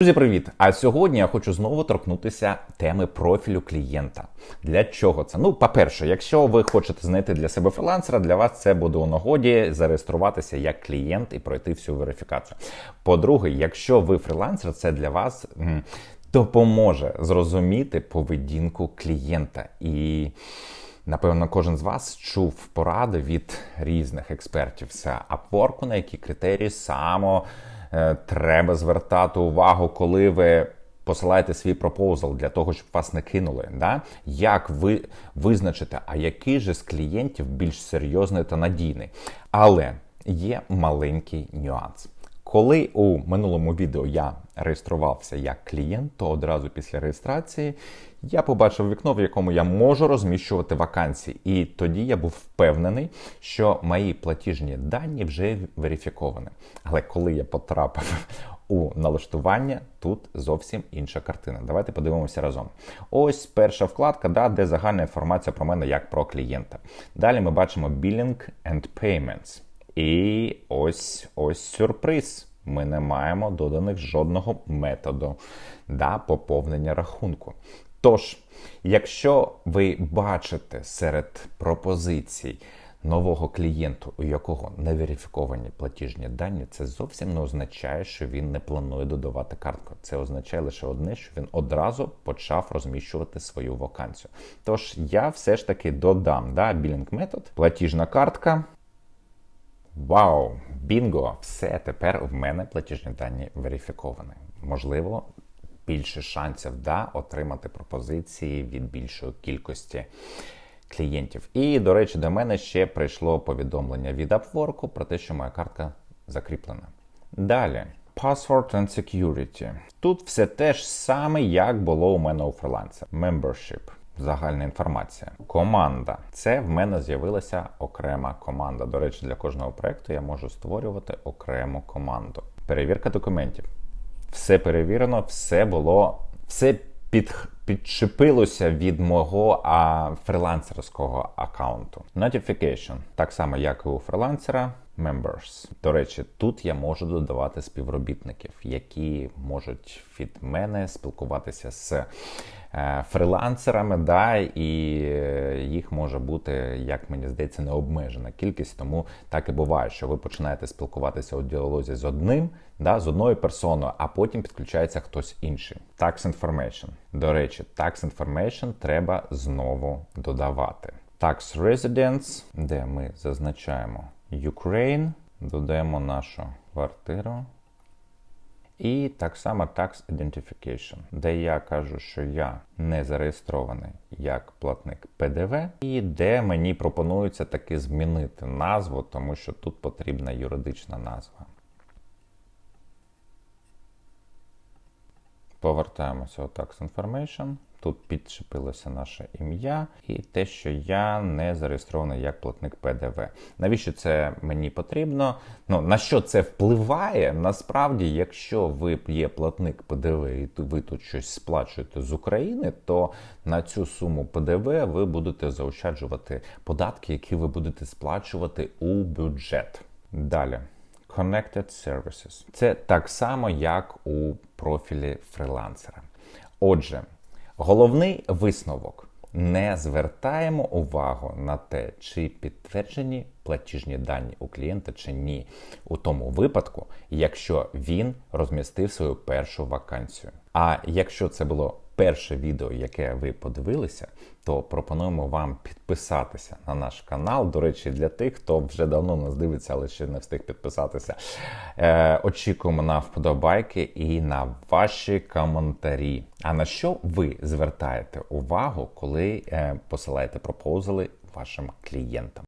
Друзі, привіт! А сьогодні я хочу знову торкнутися теми профілю клієнта. Для чого це? Ну, по-перше, якщо ви хочете знайти для себе фрілансера, для вас це буде у нагоді зареєструватися як клієнт і пройти всю верифікацію. По-друге, якщо ви фрілансер, це для вас допоможе зрозуміти поведінку клієнта і. Напевно, кожен з вас чув поради від різних експертів з Upwork, на які критерії само треба звертати увагу, коли ви посилаєте свій пропозал для того, щоб вас не кинули. Да? Як ви визначите, а який же з клієнтів більш серйозний та надійний? Але є маленький нюанс. Коли у минулому відео я реєструвався як клієнт, то одразу після реєстрації я побачив вікно, в якому я можу розміщувати вакансії. І тоді я був впевнений, що мої платіжні дані вже верифіковані. Але коли я потрапив у налаштування, тут зовсім інша картина. Давайте подивимося разом. Ось перша вкладка, да, де загальна інформація про мене як про клієнта. Далі ми бачимо Billing and Payments. І ось ось сюрприз. Ми не маємо доданих жодного методу да, поповнення рахунку. Тож, якщо ви бачите серед пропозицій нового клієнту, у якого не верифіковані платіжні дані, це зовсім не означає, що він не планує додавати картку. Це означає лише одне, що він одразу почав розміщувати свою вакансію. Тож я все ж таки додам да, білінг метод, платіжна картка. Вау! Бінго! Все тепер в мене платіжні дані верифіковані. Можливо, більше шансів да, отримати пропозиції від більшої кількості клієнтів. І, до речі, до мене ще прийшло повідомлення від Upwork про те, що моя картка закріплена. Далі. Password and Security. Тут все те ж саме, як було у мене у фрилансера. Membership. Загальна інформація. Команда. Це в мене з'явилася окрема команда. До речі, для кожного проекту я можу створювати окрему команду. Перевірка документів. Все перевірено, все було, все під, підшипилося від мого а, фрилансерського аккаунту. Notification. Так само, як і у фрилансера. Members. До речі, тут я можу додавати співробітників, які можуть від мене спілкуватися з е, фрилансерами, да, і е, їх може бути, як мені здається, необмежена кількість. Тому так і буває, що ви починаєте спілкуватися у діалозі з одним, да, з одною персоною, а потім підключається хтось інший. Tax information. До речі, tax information треба знову додавати. Tax residence, де ми зазначаємо Ukraine, додаємо нашу квартиру. І так само Tax Identification, де я кажу, що я не зареєстрований як платник ПДВ, і де мені пропонується таки змінити назву, тому що тут потрібна юридична назва. Повертаємося у Tax Information. Тут підчепилося наше ім'я і те, що я не зареєстрований як платник ПДВ. Навіщо це мені потрібно? Ну на що це впливає? Насправді, якщо ви є платник ПДВ і ви тут щось сплачуєте з України, то на цю суму ПДВ ви будете заощаджувати податки, які ви будете сплачувати у бюджет. Далі. Connected Services. Це так само, як у профілі фрилансера. Отже, головний висновок: не звертаємо увагу на те, чи підтверджені платіжні дані у клієнта чи ні, у тому випадку, якщо він розмістив свою першу вакансію. А якщо це було перше відео, яке ви подивилися, то пропонуємо вам підписатися на наш канал. До речі, для тих, хто вже давно нас дивиться, але ще не встиг підписатися. Е, Очікуємо на вподобайки і на ваші коментарі. А на що ви звертаєте увагу, коли е, посилаєте пропозали вашим клієнтам?